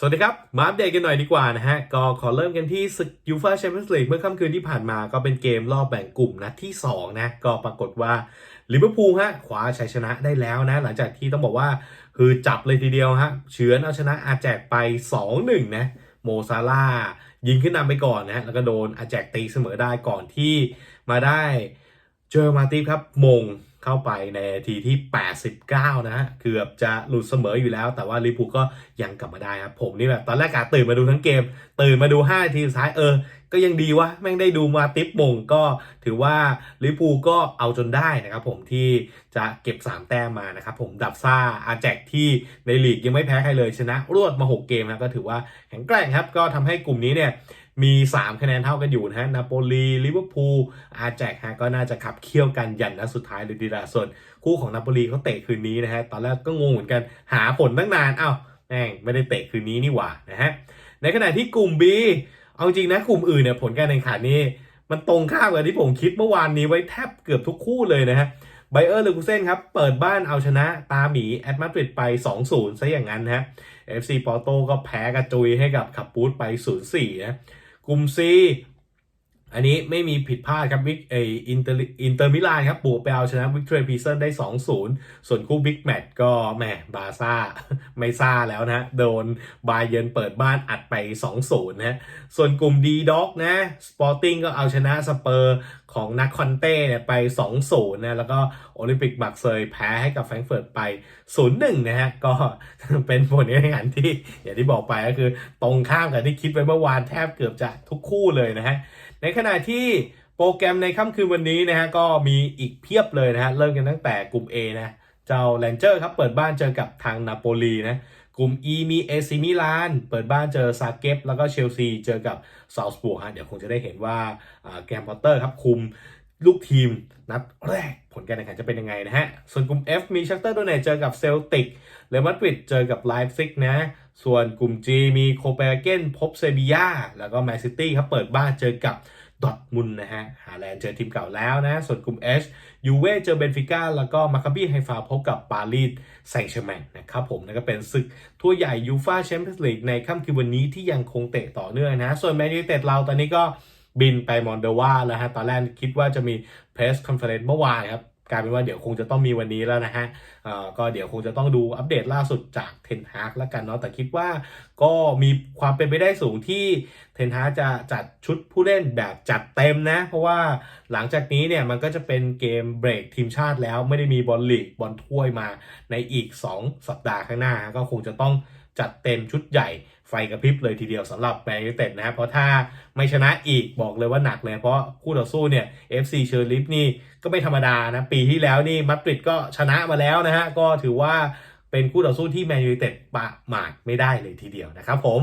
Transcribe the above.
สวัสดีครับ มาอัปเดตกันหน่อยดีกว่านะฮะ ก็ขอเริ่มกันที่ศึกยูฟ่าแชมเปี้ยนส์ลีกเมื่อค่ำคืนที่ผ่านมาก็เป็นเกมรอบแบ่งกลุ่มนัดที่ 2 นะ ก็ปรากฏว่าลิเวอร์พูลฮะคว้าชัยชนะได้แล้วนะ หลังจากที่ต้องบอกว่าคือจับเลยทีเดียวฮะเฉือนเอาชนะอาแจกไป 2-1 นะ โมซาลายิงขึ้นนำไปก่อนนะฮะแล้วก็โดนอาแจกตีเสมอได้ก่อนที่มาได้เจอมาติฟครับมง เข้าไปในทีที่ 89 นะฮะ เกือบจะหลุดเสมออยู่แล้ว แต่ว่าลิเวอร์พูก็ยังกลับมาได้ครับ ผมนี่แบบตอนแรกกะตื่นมาดูทั้งเกม ตื่นมาดู5นาทีสุดท้ายเออ ก็ยังดีวะ แม่งได้ดูมาติปมงก็ถือว่าลิเวอร์พูก็เอาจนได้นะครับผมที่จะเก็บ 3 แต้มมานะครับผมดับซ่าอาแจกที่ในลีกยังไม่แพ้ใครเลยชนะ รวดมา 6 เกมนะก็ถือว่าแข็งแกร่งครับ ก็ทำให้กลุ่มนี้เนี่ย มี 3 คะแนนเท่ากันอยู่นะฮะ นาโปลี ลิเวอร์พูล อาแจกฮะ ก็น่าจะขับเคี่ยวกันยันนัดสุดท้ายเลยดีละส่วน คู่ของนาโปลีเขาเตะคืนนี้นะฮะ ตอนแรกก็งงเหมือนกัน หาผลตั้งนาน อ้าว แม่งไม่ได้เตะคืนนี้นี่หว่า นะฮะ ในขณะที่กลุ่ม B เอาจริงนะ กลุ่มอื่นเนี่ยผลการแข่งขันนี่ มันตรงข้ามกับที่ผมคิดเมื่อวานนี้ไว้แทบเกือบทุกคู่เลยนะฮะ ไบเออร์เลกูเซนครับ เปิดบ้านเอาชนะตาหมีแอตมาดริดไป 2-0ซะอย่างนั้นนะฮะ FC ปอโตก็แพ้กระจุยให้กับขับปูดไป 0-4นะ กลุ่ม C อันนี้ไม่มีผิดพลาดครับวิกเออินเตอร์อินเตอร์มิลานครับบุกไปเอาชนะวิกเตอร์พีเซนได้ 2-0 ส่วนคู่บิ๊กแมตช์ก็แหมบาซ่าไม่ซ่าแล้วนะ โดนบาเยนเปิดบ้านอัดไป 2-0 นะ ส่วนกลุ่มดีด็อกนะสปอร์ติ้งก็เอาชนะสเปอร์ของนักคอนเต้เนี่ยไป 2-0นะแล้วก็โอลิมปิกบักเซยแพ้ให้กับแฟรงก์เฟิร์ตไป 0-1 นะฮะ ก็เป็นผลการแข่งขันที่อย่างที่บอกไปก็คือตรงข้ามกับที่คิดไว้เมื่อวานแทบเกือบจะทุกคู่เลยนะฮะ ในขณะที่โปรแกรมในค่ำคืนวันนี้นะฮะก็มีอีกเพียบเลยนะฮะ เริ่มกันตั้งแต่กลุ่ม A นะ เจ้าแลนเจอร์ครับเปิดบ้านเจอกับทางนาโปลีนะกลุ่ม E มีเอซิมิลานเปิดบ้านเจอซาเกปแล้วก็เชลซีเจอกับซา l ส์บูร์ฮะเดี๋ยวคงจะได้เห็นว่าแกรมพอตเตอร์ครับคุมลูกทีมนัดแรกผลการแข่งขันจะเป็นยังไงนะฮะ ส่วนกลุ่ม F มีชักเตอร์โดเนตเจอกับเซลติกเรอัลมาดริดเจอกับไลฟ์ซิกนะ ส่วนกลุ่ม G มีโคเปนเฮเกนพบเซบียาแล้วก็แมนซิตี้ครับเปิดบ้านเจอกับ ดอทมุนนะฮะหาแลนด์เจอทีมเก่าแล้วนะ ส่วนกลุ่ม H ยูเว่เจอเบนฟิก้าแล้วก็มาคาบี้ไฮฟาพบกับปารีสแซงต์แชร์แมงนะครับผมนั่นก็เป็นศึกทั่วใหญ่ยูฟาแชมเปี้ยนส์ลีกในค่ำคืนวันนี้ที่ยังคงเตะต่อเนื่องนะ ส่วนแมนยูเต็ดเราตอนนี้ก็บินไปมอนเดวาแล้วฮะตอนแรกคิดว่าจะมีเพรสคอนเฟอเรนซ์เมื่อวานครับ กลายเป็นว่าเดี๋ยวคงจะต้องมีวันนี้แล้วนะฮะเอ่อก็เดี๋ยวคงจะต้องดูอัปเดตล่าสุดจากเทนฮากแล้วกันเนาะแต่คิดว่าก็มีความเป็นไปได้สูงที่เทนฮากจะจัดชุดผู้เล่นแบบจัดเต็มนะ เพราะว่า หลังจากนี้เนี่ยมันก็จะเป็นเกมเบรกทีมชาติแล้วไม่ได้มีบอลลีกบอลถ้วยมาในอีก 2 สัปดาห์ข้างหน้า ก็คงจะต้องจัดเต็มชุดใหญ่ไฟกระพริบเลยทีเดียวสำหรับแมนยูเต็ดนะเพราะถ้าไม่ชนะอีกบอกเลยว่าหนักเลย เพราะคู่ต่อสู้เนี่ย FC เชอร์ลิฟนี่ก็ไม่ธรรมดานะ ปีที่แล้วนี่มาดริดก็ชนะมาแล้วนะฮะ ก็ถือว่าเป็นคู่ต่อสู้ที่แมนยูเต็ดประมาทไม่ได้เลยทีเดียวนะครับผม